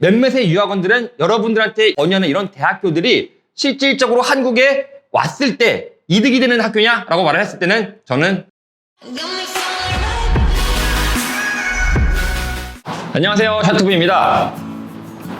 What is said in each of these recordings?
몇몇의 유학원들은 여러분들한테 권유하는 이런 대학교들이 실질적으로 한국에 왔을 때 이득이 되는 학교냐라고 말을 했을 때는 저는 안녕하세요. 샤투브입니다.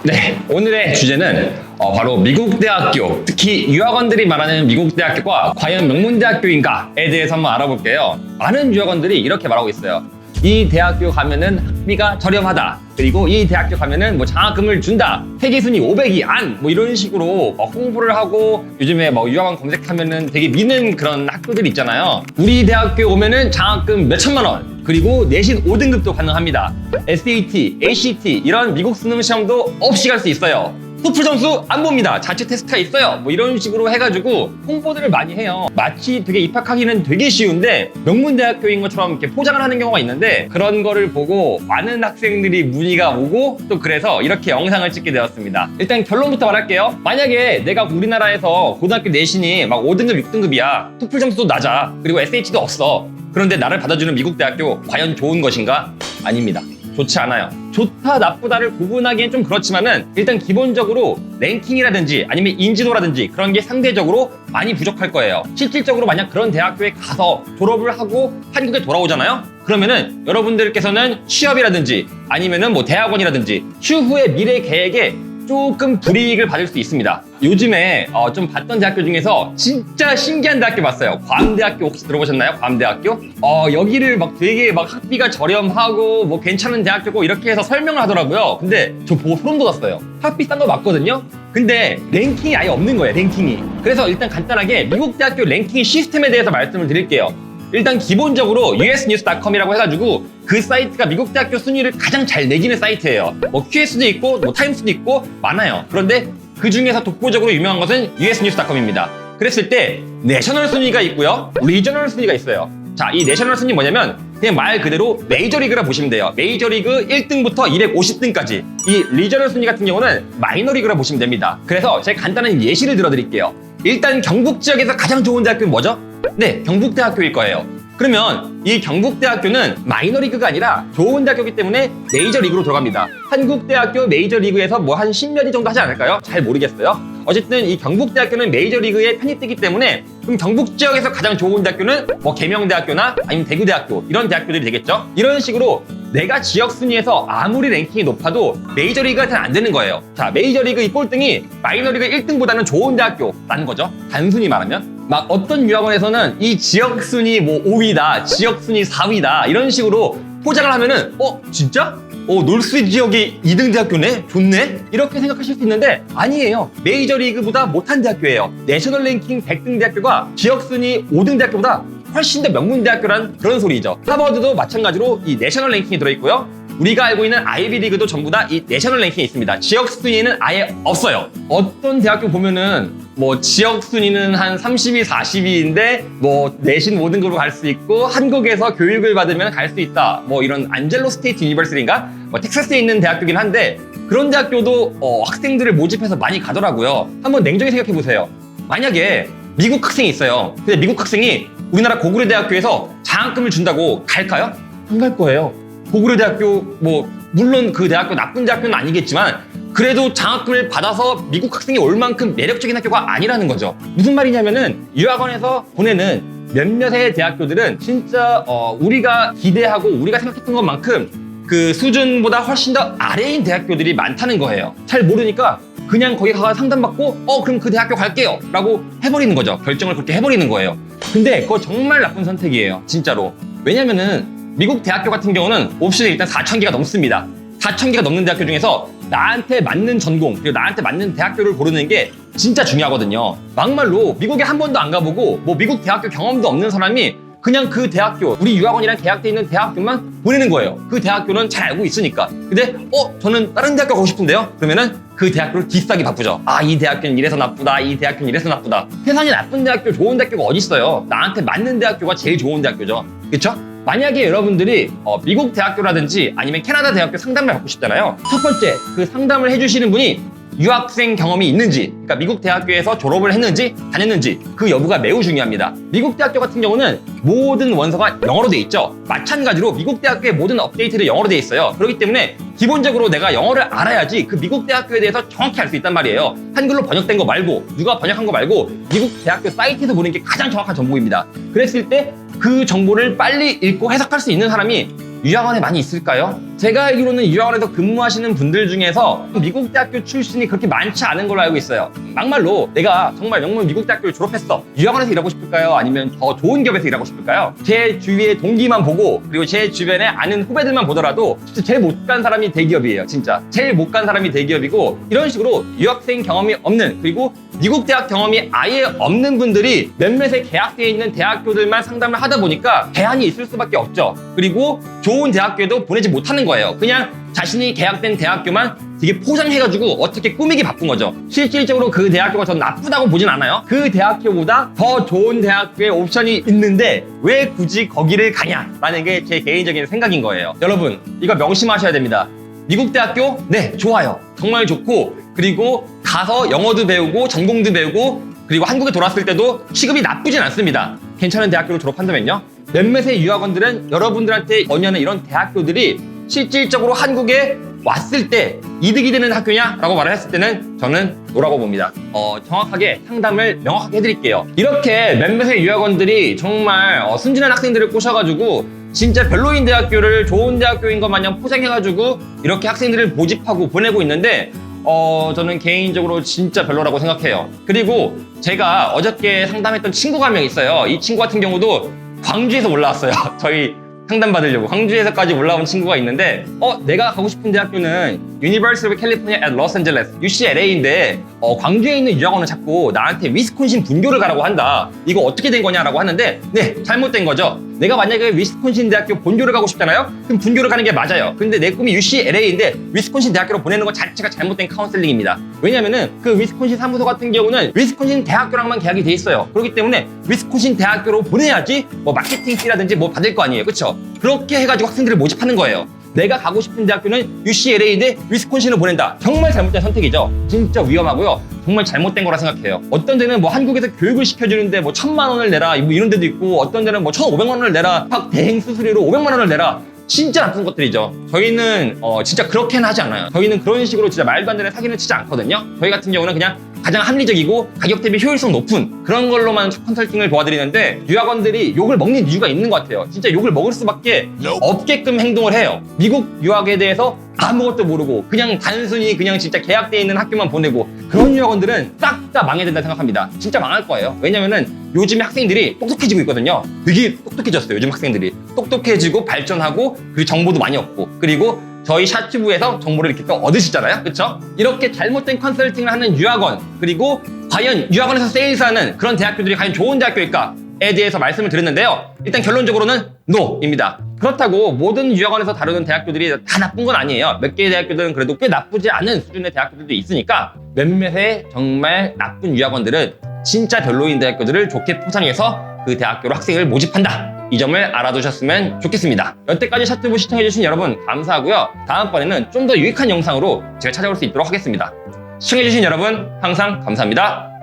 네 오늘의 주제는 어, 바로 미국 대학교 특히 유학원들이 말하는 미국 대학교가 과연 명문 대학교인가에 대해서 한번 알아볼게요. 많은 유학원들이 이렇게 말하고 있어요. 이 대학교 가면은 학비가 저렴하다 그리고 이 대학교 가면은 뭐 장학금을 준다 회계순위 500이 안뭐 이런 식으로 막 홍보를 하고 요즘에 뭐 유학원 검색하면은 되게 미는 그런 학교들 있잖아요 우리 대학교 오면은 장학금 몇 천만 원 그리고 내신 5등급도 가능합니다. SAT, ACT 이런 미국 수능 시험도 없이 갈 수 있어요. 토플 점수 안 봅니다. 자체 테스트가 있어요. 뭐 이런 식으로 해가지고 홍보들을 많이 해요. 마치 되게 입학하기는 되게 쉬운데 명문대학교인 것처럼 이렇게 포장을 하는 경우가 있는데 그런 거를 보고 많은 학생들이 문의가 오고 또 그래서 이렇게 영상을 찍게 되었습니다. 일단 결론부터 말할게요. 만약에 내가 우리나라에서 고등학교 내신이 막 5등급, 6등급이야. 토플 점수도 낮아. 그리고 SAT도 없어. 그런데 나를 받아주는 미국 대학교 과연 좋은 것인가? 아닙니다. 좋지 않아요. 좋다 나쁘다를 구분하기엔 좀 그렇지만은 일단 기본적으로 랭킹이라든지 아니면 인지도라든지 그런 게 상대적으로 많이 부족할 거예요. 실질적으로 만약 그런 대학교에 가서 졸업을 하고 한국에 돌아오잖아요. 그러면은 여러분들께서는 취업이라든지 아니면은 뭐 대학원이라든지 추후의 미래 계획에 조금 불이익을 받을 수 있습니다. 요즘에 어, 좀 봤던 대학교 중에서 진짜 신기한 대학교 봤어요. 괌대학교 혹시 들어보셨나요? 괌대학교? 어, 여기를 막 되게 막 학비가 저렴하고 뭐 괜찮은 대학교고 이렇게 해서 설명을 하더라고요. 근데 저 보고 소름 돋았어요. 학비 싼 거 맞거든요? 근데 랭킹이 아예 없는 거예요, 랭킹이. 그래서 일단 간단하게 미국 대학교 랭킹 시스템에 대해서 말씀을 드릴게요. 일단 기본적으로 usnews.com이라고 해가지고 그 사이트가 미국 대학교 순위를 가장 잘 내기는 사이트예요. 뭐 QS도 있고 뭐 타임스도 있고 많아요. 그런데 그 중에서 독보적으로 유명한 것은 usnews.com입니다. 그랬을 때 내셔널 순위가 있고요, 리저널 순위가 있어요. 자, 이 내셔널 순위 뭐냐면 그냥 말 그대로 메이저리그라 보시면 돼요. 메이저리그 1등부터 250등까지. 이 리저널 순위 같은 경우는 마이너리그라 보시면 됩니다. 그래서 제가 간단한 예시를 들어드릴게요. 일단 경북 지역에서 가장 좋은 대학교는 뭐죠? 네, 경북대학교일 거예요. 그러면 이 경북대학교는 마이너리그가 아니라 좋은 대학교이기 때문에 메이저리그로 들어갑니다. 한국대학교 메이저리그에서 뭐 한 10몇 위 정도 하지 않을까요? 잘 모르겠어요. 어쨌든 이 경북대학교는 메이저리그에 편입되기 때문에 그럼 경북 지역에서 가장 좋은 대학교는 뭐 계명대학교나 아니면 대구대학교 이런 대학교들이 되겠죠. 이런 식으로 내가 지역 순위에서 아무리 랭킹이 높아도 메이저리그가 잘 안 되는 거예요. 자, 메이저리그 이 꼴등이 마이너리그 1등보다는 좋은 대학교라는 거죠. 단순히 말하면. 막 어떤 유학원에서는 이 지역 순위 뭐 5위다, 지역 순위 4위다 이런 식으로 포장을 하면은 어 진짜? 어 놀스 지역이 2등 대학교네? 좋네? 이렇게 생각하실 수 있는데 아니에요. 메이저리그보다 못한 대학교예요. 내셔널 랭킹 100등 대학교가 지역 순위 5등 대학교보다 훨씬 더 명문 대학교란 그런 소리죠. 하버드도 마찬가지로 이 내셔널 랭킹이 들어있고요. 우리가 알고 있는 아이비리그도 전부 다 이 내셔널 랭킹이 있습니다. 지역 순위는 아예 없어요. 어떤 대학교 보면은 뭐 지역 순위는 한 32, 40위인데 뭐 내신 5등급으로 갈 수 있고 한국에서 교육을 받으면 갈 수 있다. 뭐 이런 안젤로 스테이트 유니버시티인가? 뭐 텍사스에 있는 대학교긴 한데 그런 대학교도 어, 학생들을 모집해서 많이 가더라고요. 한번 냉정히 생각해 보세요. 만약에 미국 학생이 있어요. 근데 미국 학생이 우리나라 고구려 대학교에서 장학금을 준다고 갈까요? 안 갈 거예요. 고구려 대학교 뭐 물론 그 대학교 나쁜 대학교는 아니겠지만 그래도 장학금을 받아서 미국 학생이 올 만큼 매력적인 학교가 아니라는 거죠. 무슨 말이냐면은 유학원에서 보내는 몇몇의 대학교들은 진짜 어, 우리가 기대하고 우리가 생각했던 것만큼 그 수준보다 훨씬 더 아래인 대학교들이 많다는 거예요. 잘 모르니까 그냥 거기 가서 상담받고 어 그럼 그 대학교 갈게요 라고 해버리는 거죠. 결정을 그렇게 해버리는 거예요. 근데 그거 정말 나쁜 선택이에요. 진짜로. 왜냐면은 미국 대학교 같은 경우는 옵션이 일단 4,000개가 넘습니다. 4,000개가 넘는 대학교 중에서 나한테 맞는 전공, 그리고 나한테 맞는 대학교를 고르는 게 진짜 중요하거든요. 막말로 미국에 한 번도 안 가보고 뭐 미국 대학교 경험도 없는 사람이 그냥 그 대학교, 우리 유학원이랑 계약돼 있는 대학교만 보내는 거예요. 그 대학교는 잘 알고 있으니까. 근데 어 저는 다른 대학교 가고 싶은데요. 그러면은 그 대학교를 뒷싸기 바쁘죠. 아 이 대학교는 이래서 나쁘다, 이 대학교는 이래서 나쁘다. 세상에 나쁜 대학교, 좋은 대학교가 어디 있어요? 나한테 맞는 대학교가 제일 좋은 대학교죠. 그렇죠? 만약에 여러분들이 어, 미국 대학교라든지 아니면 캐나다 대학교 상담을 받고 싶잖아요. 첫 번째 그 상담을 해주시는 분이 유학생 경험이 있는지, 그러니까 미국 대학교에서 졸업을 했는지, 다녔는지 그 여부가 매우 중요합니다. 미국 대학교 같은 경우는 모든 원서가 영어로 돼 있죠. 마찬가지로 미국 대학교의 모든 업데이트도 영어로 돼 있어요. 그렇기 때문에 기본적으로 내가 영어를 알아야지 그 미국 대학교에 대해서 정확히 알 수 있단 말이에요. 한글로 번역된 거 말고 누가 번역한 거 말고 미국 대학교 사이트에서 보는 게 가장 정확한 정보입니다. 그랬을 때 그 정보를 빨리 읽고 해석할 수 있는 사람이 유학원에 많이 있을까요? 제가 알기로는 유학원에서 근무하시는 분들 중에서 미국 대학교 출신이 그렇게 많지 않은 걸로 알고 있어요. 막말로 내가 정말 명문 미국 대학교를 졸업했어. 유학원에서 일하고 싶을까요? 아니면 더 좋은 기업에서 일하고 싶을까요? 제 주위의 동기만 보고 그리고 제 주변에 아는 후배들만 보더라도 진짜 제일 못 간 사람이 대기업이에요. 진짜. 제일 못 간 사람이 대기업이고 이런 식으로 유학생 경험이 없는 그리고 미국 대학 경험이 아예 없는 분들이 몇몇의 계약되어 있는 대학교들만 상담을 하다 보니까 대안이 있을 수밖에 없죠. 그리고 좋은 대학교에도 보내지 못하는 거예요. 그냥 자신이 계약된 대학교만 되게 포장해가지고 어떻게 꾸미기 바쁜 거죠. 실질적으로 그 대학교가 전 나쁘다고 보진 않아요. 그 대학교보다 더 좋은 대학교에 옵션이 있는데 왜 굳이 거기를 가냐라는 게 제 개인적인 생각인 거예요. 여러분, 이거 명심하셔야 됩니다. 미국 대학교? 네, 좋아요. 정말 좋고, 그리고 가서 영어도 배우고, 전공도 배우고, 그리고 한국에 돌아왔을 때도 시급이 나쁘진 않습니다. 괜찮은 대학교를 졸업한다면요. 몇몇의 유학원들은 여러분들한테 원하는 이런 대학교들이 실질적으로 한국에 왔을 때 이득이 되는 학교냐라고 말을 했을 때는 저는 노라고 봅니다. 어, 정확하게 상담을 명확하게 해드릴게요. 이렇게 몇몇의 유학원들이 정말 어, 순진한 학생들을 꼬셔가지고 진짜 별로인 대학교를 좋은 대학교인 것 마냥 포장해가지고 이렇게 학생들을 모집하고 보내고 있는데 어, 저는 개인적으로 진짜 별로라고 생각해요. 그리고 제가 어저께 상담했던 친구가 한 명 있어요. 이 친구 같은 경우도 광주에서 올라왔어요. 저희 상담 받으려고 광주에서까지 올라온 친구가 있는데 어 내가 가고 싶은 대학교는 University of California at Los Angeles UCLA인데 어, 광주에 있는 유학원을 찾고 나한테 위스콘신 분교를 가라고 한다. 이거 어떻게 된 거냐라고 하는데 네 잘못된 거죠. 내가 만약에 위스콘신 대학교 본교를 가고 싶잖아요? 그럼 분교를 가는 게 맞아요. 근데 내 꿈이 UCLA인데 위스콘신 대학교로 보내는 것 자체가 잘못된 카운셀링입니다. 왜냐면은 그 위스콘신 사무소 같은 경우는 위스콘신 대학교랑만 계약이 돼 있어요. 그렇기 때문에 위스콘신 대학교로 보내야지 뭐 마케팅 피라든지 뭐 받을 거 아니에요. 그쵸? 그렇게 해가지고 학생들을 모집하는 거예요 내가 가고 싶은 대학교는 UCLA인데 위스콘신을 보낸다. 정말 잘못된 선택이죠. 진짜 위험하고요. 정말 잘못된 거라 생각해요. 어떤 데는 뭐 한국에서 교육을 시켜주는데 뭐 천만 원을 내라 뭐 이런 데도 있고 어떤 데는 뭐 천오백만 원을 내라 학 대행 수수료로 오백만 원을 내라 진짜 나쁜 것들이죠. 저희는 어, 진짜 그렇게는 하지 않아요. 저희는 그런 식으로 진짜 말도 안 되는 사기는 치지 않거든요. 저희 같은 경우는 그냥 가장 합리적이고 가격 대비 효율성 높은 그런 걸로만 컨설팅을 도와드리는데 유학원들이 욕을 먹는 이유가 있는 것 같아요. 진짜 욕을 먹을 수밖에 없게끔 행동을 해요. 미국 유학에 대해서 아무것도 모르고 그냥 단순히 그냥 진짜 계약돼 있는 학교만 보내고 그런 유학원들은 싹 다 망해야 된다 생각합니다. 진짜 망할 거예요. 왜냐면은 요즘에 학생들이 똑똑해지고 있거든요. 되게 똑똑해졌어요. 요즘 학생들이 똑똑해지고 발전하고 그리고 정보도 많이 얻고 그리고 저희 샤츠부에서 정보를 이렇게 또 얻으시잖아요. 그렇죠? 이렇게 잘못된 컨설팅을 하는 유학원 그리고 과연 유학원에서 세일스하는 그런 대학교들이 과연 좋은 대학교일까에 대해서 말씀을 드렸는데요. 일단 결론적으로는 NO입니다. 그렇다고 모든 유학원에서 다루는 대학교들이 다 나쁜 건 아니에요. 몇 개의 대학교들은 그래도 꽤 나쁘지 않은 수준의 대학교들도 있으니까 몇몇의 정말 나쁜 유학원들은 진짜 별로인 대학교들을 좋게 포장해서 그 대학교로 학생을 모집한다. 이 점을 알아두셨으면 좋겠습니다. 여태까지 샤트부 시청해주신 여러분 감사하고요. 다음번에는 좀 더 유익한 영상으로 제가 찾아올 수 있도록 하겠습니다. 시청해주신 여러분 항상 감사합니다.